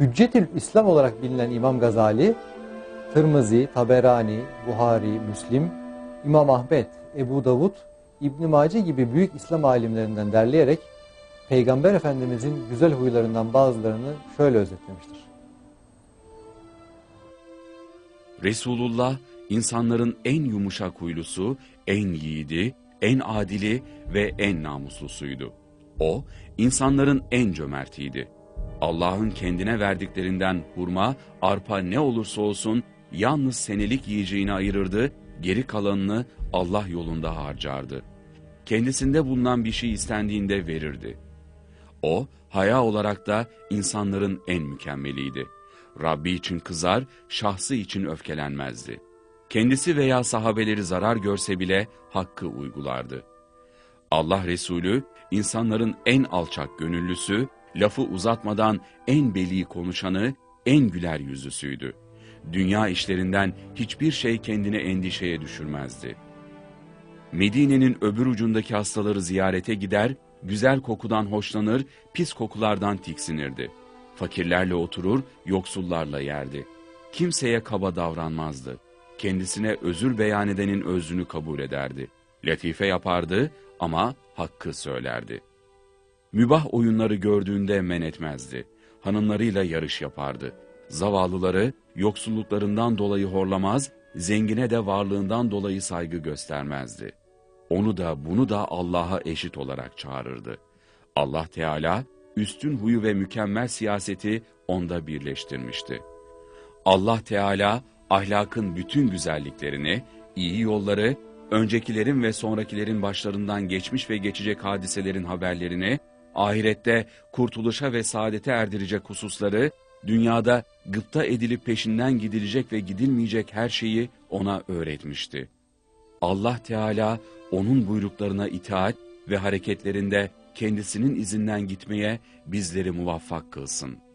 Hüccetül İslam olarak bilinen İmam Gazali, Tirmizi, Taberani, Buhari, Müslim, İmam Ahmet, Ebu Davud, İbn Mace gibi büyük İslam alimlerinden derleyerek Peygamber Efendimizin güzel huylarından bazılarını şöyle özetlemiştir. Resulullah insanların en yumuşak huylusu, en yiğidi, en adili ve en namuslusuydu. O, insanların en cömertiydi. Allah'ın kendine verdiklerinden hurma, arpa ne olursa olsun yalnız senelik yiyeceğini ayırırdı, geri kalanını Allah yolunda harcardı. Kendisinde bulunan bir şey istendiğinde verirdi. O, haya olarak da insanların en mükemmeliydi. Rabbi için kızar, şahsı için öfkelenmezdi. Kendisi veya sahabeleri zarar görse bile hakkı uygulardı. Allah Resulü, insanların en alçak gönüllüsü, lafı uzatmadan en beli konuşanı, en güler yüzlüsüydü. Dünya işlerinden hiçbir şey kendini endişeye düşürmezdi. Medine'nin öbür ucundaki hastaları ziyarete gider, güzel kokudan hoşlanır, pis kokulardan tiksinirdi. Fakirlerle oturur, yoksullarla yerdi. Kimseye kaba davranmazdı. Kendisine özür beyan edenin özrünü kabul ederdi. Latife yapardı ama hakkı söylerdi. Mübah oyunları gördüğünde men etmezdi. Hanımlarıyla yarış yapardı. Zavallıları yoksulluklarından dolayı horlamaz, zengine de varlığından dolayı saygı göstermezdi. Onu da bunu da Allah'a eşit olarak çağırırdı. Allah Teala üstün huyu ve mükemmel siyaseti onda birleştirmişti. Allah Teala ahlakın bütün güzelliklerini, iyi yolları, öncekilerin ve sonrakilerin başlarından geçmiş ve geçecek hadiselerin haberlerini, ahirette kurtuluşa ve saadete erdirecek hususları, dünyada gıpta edilip peşinden gidilecek ve gidilmeyecek her şeyi ona öğretmişti. Allah Teala onun buyruklarına itaat ve hareketlerinde kendisinin izinden gitmeye bizleri muvaffak kılsın.''